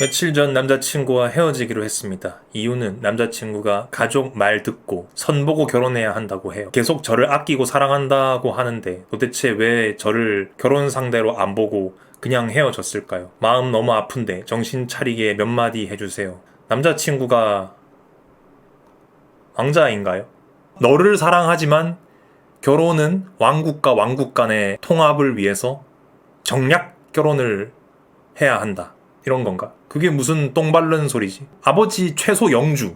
며칠 전 남자친구와 헤어지기로 했습니다. 이유는 남자친구가 가족 말 듣고 선 보고 결혼해야 한다고 해요. 계속 저를 아끼고 사랑한다고 하는데 도대체 왜 저를 결혼 상대로 안 보고 그냥 헤어졌을까요? 마음 너무 아픈데 정신 차리게 몇 마디 해주세요. 남자친구가 왕자인가요? 너를 사랑하지만 결혼은 왕국과 왕국 간의 통합을 위해서 정략 결혼을 해야 한다. 이런 건가? 그게 무슨 똥 바른 소리지? 아버지 최소 영주.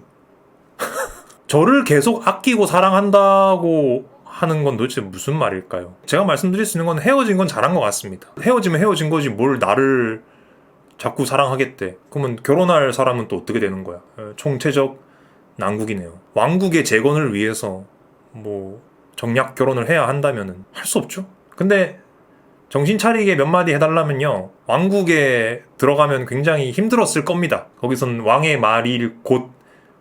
저를 계속 아끼고 사랑한다고 하는 건 도대체 무슨 말일까요? 제가 말씀드릴 수 있는 건 헤어진 건 잘한 것 같습니다. 헤어지면 헤어진 거지 뭘 나를 자꾸 사랑하겠대. 그러면 결혼할 사람은 또 어떻게 되는 거야? 에, 총체적 난국이네요. 왕국의 재건을 위해서 뭐 정략 결혼을 해야 한다면은 할 수 없죠. 근데 정신 차리게 몇 마디 해달라면요. 왕국에 들어가면 굉장히 힘들었을 겁니다. 거기선 왕의 말이 곧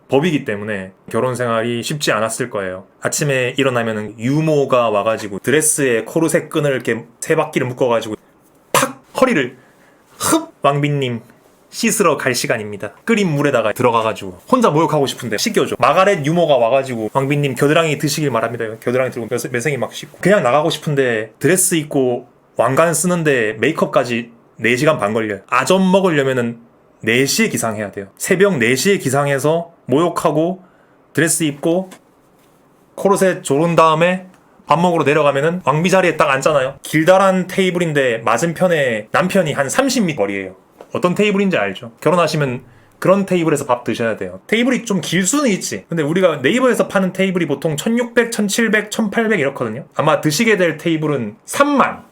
법이기 때문에 결혼 생활이 쉽지 않았을 거예요. 아침에 일어나면 유모가 와가지고 드레스에 코르셋 끈을 이렇게 세 바퀴를 묶어가지고 팍 허리를 흡 왕비님 씻으러 갈 시간입니다. 끓인 물에다가 들어가가지고 혼자 목욕하고 싶은데 씻겨줘. 마가렛 유모가 와가지고 왕비님 겨드랑이 드시길 말합니다. 겨드랑이 들고 매- 매생이 막 씻고 그냥 나가고 싶은데 드레스 입고 왕관 쓰는데 메이크업까지 4시간 반 걸려요. 아점 먹으려면은 4시에 기상해야 돼요. 새벽 4시에 기상해서 목욕하고 드레스 입고 코르셋 조른 다음에 밥 먹으러 내려가면은 왕비 자리에 딱 앉잖아요. 길다란 테이블인데 맞은편에 남편이 한 30m 거리예요. 어떤 테이블인지 알죠? 결혼하시면 그런 테이블에서 밥 드셔야 돼요. 테이블이 좀 길 수는 있지. 근데 우리가 네이버에서 파는 테이블이 보통 1600, 1700, 1800 이렇거든요. 아마 드시게 될 테이블은 3만.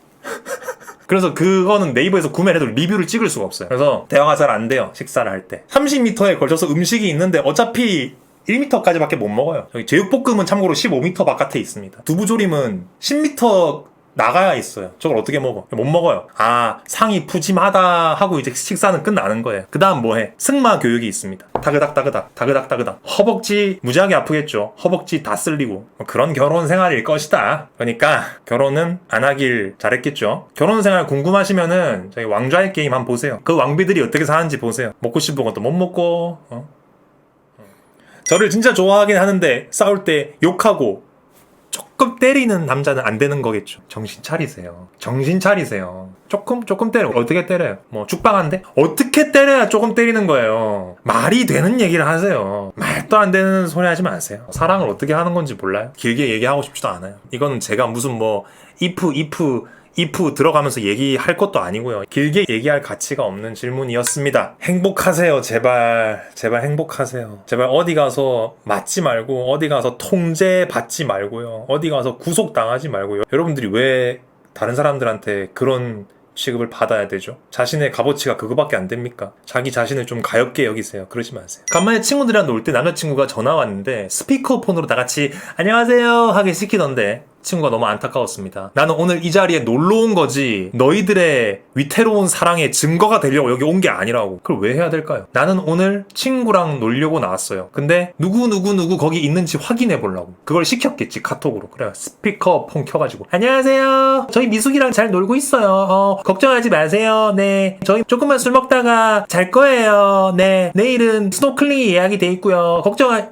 그래서 그거는 네이버에서 구매를 해도 리뷰를 찍을 수가 없어요. 그래서 대화가 잘 안 돼요. 식사를 할 때. 30m에 걸쳐서 음식이 있는데 어차피 1m까지밖에 못 먹어요. 저기 제육볶음은 참고로 15m 바깥에 있습니다. 두부조림은 10m 나가야 있어요. 저걸 어떻게 먹어? 못 먹어요. 아, 상이 푸짐하다 하고 이제 식사는 끝나는 거예요. 그 다음 뭐 해? 승마 교육이 있습니다. 다그닥 다그닥, 다그닥 다그닥. 허벅지 무지하게 아프겠죠. 허벅지 다 쓸리고. 뭐 그런 결혼 생활일 것이다. 그러니까 결혼은 안 하길 잘했겠죠. 결혼 생활 궁금하시면은 저희 왕좌의 게임 한번 보세요. 그 왕비들이 어떻게 사는지 보세요. 먹고 싶은 것도 못 먹고, 어? 저를 진짜 좋아하긴 하는데 싸울 때 욕하고 조금 때리는 남자는 안 되는 거겠죠. 정신 차리세요. 정신 차리세요. 조금 조금 때려. 어떻게 때려요? 뭐 죽방한데? 어떻게 때려야 조금 때리는 거예요. 말이 되는 얘기를 하세요. 말도 안 되는 소리 하지 마세요. 사랑을 어떻게 하는 건지 몰라요. 길게 얘기하고 싶지도 않아요. 이거는 제가 무슨 뭐 if if if 들어가면서 얘기할 것도 아니고요. 길게 얘기할 가치가 없는 질문이었습니다. 행복하세요, 제발. 제발 행복하세요. 제발 어디 가서 맞지 말고, 어디 가서 통제 받지 말고요. 어디 가서 구속당하지 말고요. 여러분들이 왜 다른 사람들한테 그런 취급을 받아야 되죠? 자신의 값어치가 그거밖에 안 됩니까? 자기 자신을 좀 가엽게 여기세요. 그러지 마세요. 간만에 친구들이랑 놀 때 남자친구가 전화 왔는데 스피커폰으로 다 같이 안녕하세요 하게 시키던데 친구가 너무 안타까웠습니다. 나는 오늘 이 자리에 놀러 온 거지 너희들의 위태로운 사랑의 증거가 되려고 여기 온 게 아니라고. 그걸 왜 해야 될까요? 나는 오늘 친구랑 놀려고 나왔어요. 근데 누구 누구 누구 거기 있는지 확인해 보려고. 그걸 시켰겠지 카톡으로. 그래 스피커 폰 켜가지고 안녕하세요. 저희 미숙이랑 잘 놀고 있어요. 어, 걱정하지 마세요. 네. 저희 조금만 술 먹다가 잘 거예요. 네. 내일은 스노클링이 예약이 돼 있고요. 걱정 하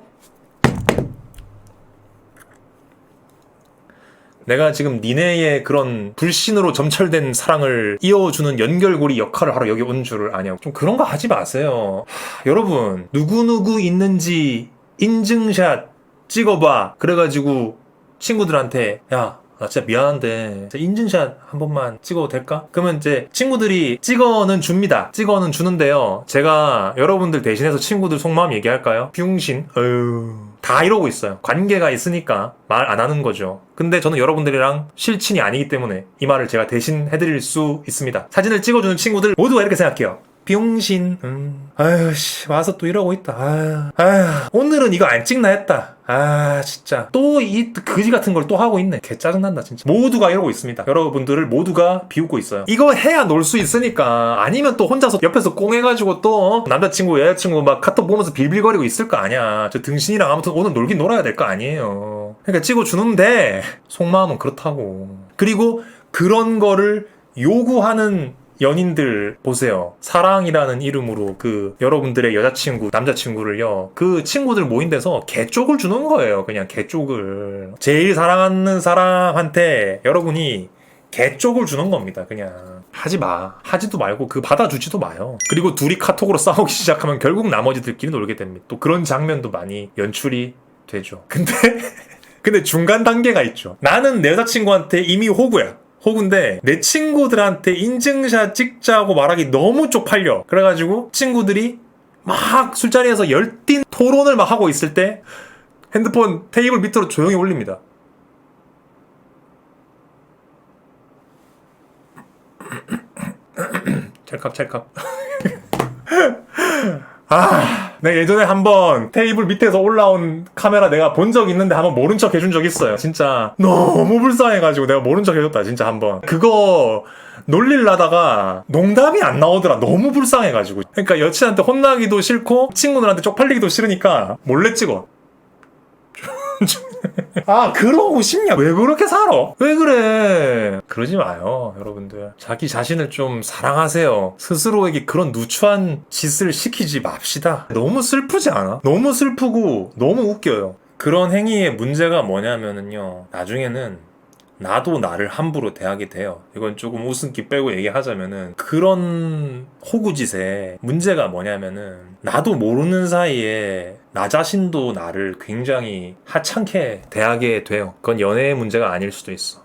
내가 지금 니네의 그런 불신으로 점철된 사랑을 이어주는 연결고리 역할을 하러 여기 온 줄을 아냐고. 좀 그런 거 하지 마세요. 하, 여러분, 누구누구 있는지 인증샷 찍어봐. 그래가지고 친구들한테, 야, 나 진짜 미안한데 인증샷 한 번만 찍어도 될까? 그러면 이제 친구들이 찍어는 줍니다. 찍어는 주는데요. 제가 여러분들 대신해서 친구들 속마음 얘기할까요? 병신. 어휴. 다 이러고 있어요. 관계가 있으니까 말 안 하는 거죠. 근데 저는 여러분들이랑 실친이 아니기 때문에 이 말을 제가 대신 해드릴 수 있습니다. 사진을 찍어주는 친구들 모두가 이렇게 생각해요. 병신, 음. 아유, 씨, 와서 또 이러고 있다. 아유, 아유, 오늘은 이거 안 찍나 했다. 아, 진짜. 또 이 그지 같은 걸 또 하고 있네. 개 짜증난다, 진짜. 모두가 이러고 있습니다. 여러분들을 모두가 비웃고 있어요. 이거 해야 놀 수 있으니까. 아니면 또 혼자서 옆에서 꽁해가지고 또 어? 남자친구, 여자친구 막 카톡 보면서 빌빌거리고 있을 거 아니야. 저 등신이랑 아무튼 오늘 놀긴 놀아야 될 거 아니에요. 그러니까 찍어주는데, 속마음은 그렇다고. 그리고 그런 거를 요구하는 연인들 보세요. 사랑이라는 이름으로 그 여러분들의 여자친구, 남자친구를요. 그 친구들 모인 데서 개쪽을 주는 거예요. 그냥 개쪽을. 제일 사랑하는 사람한테 여러분이 개쪽을 주는 겁니다. 그냥 하지 마. 하지도 말고 그 받아주지도 마요. 그리고 둘이 카톡으로 싸우기 시작하면 결국 나머지들끼리 놀게 됩니다. 또 그런 장면도 많이 연출이 되죠. 근데 근데 중간 단계가 있죠. 나는 내 여자친구한테 이미 호구야. 호구인데 내 친구들한테 인증샷 찍자고 말하기 너무 쪽팔려. 그래가지고 친구들이 막 술자리에서 열띤 토론을 막 하고 있을 때 핸드폰 테이블 밑으로 조용히 올립니다. 찰칵찰칵. 아, 내가 예전에 한번 테이블 밑에서 올라온 카메라 내가 본 적 있는데 한번 모른 척 해준 적 있어요. 진짜 너무 불쌍해가지고 내가 모른 척 해줬다. 진짜 한번. 그거 놀릴라다가 농담이 안 나오더라. 너무 불쌍해가지고. 그러니까 여친한테 혼나기도 싫고 친구들한테 쪽팔리기도 싫으니까 몰래 찍어. 아 그러고 싶냐? 왜 그렇게 살아? 왜 그래? 그러지 마요 여러분들. 자기 자신을 좀 사랑하세요. 스스로에게 그런 누추한 짓을 시키지 맙시다. 너무 슬프지 않아? 너무 슬프고 너무 웃겨요. 그런 행위의 문제가 뭐냐면은요 나중에는 나도 나를 함부로 대하게 돼요. 이건 조금 웃음기 빼고 얘기하자면은 그런 호구짓에 문제가 뭐냐면은 나도 모르는 사이에 나 자신도 나를 굉장히 하찮게 대하게 돼요. 그건 연애의 문제가 아닐 수도 있어.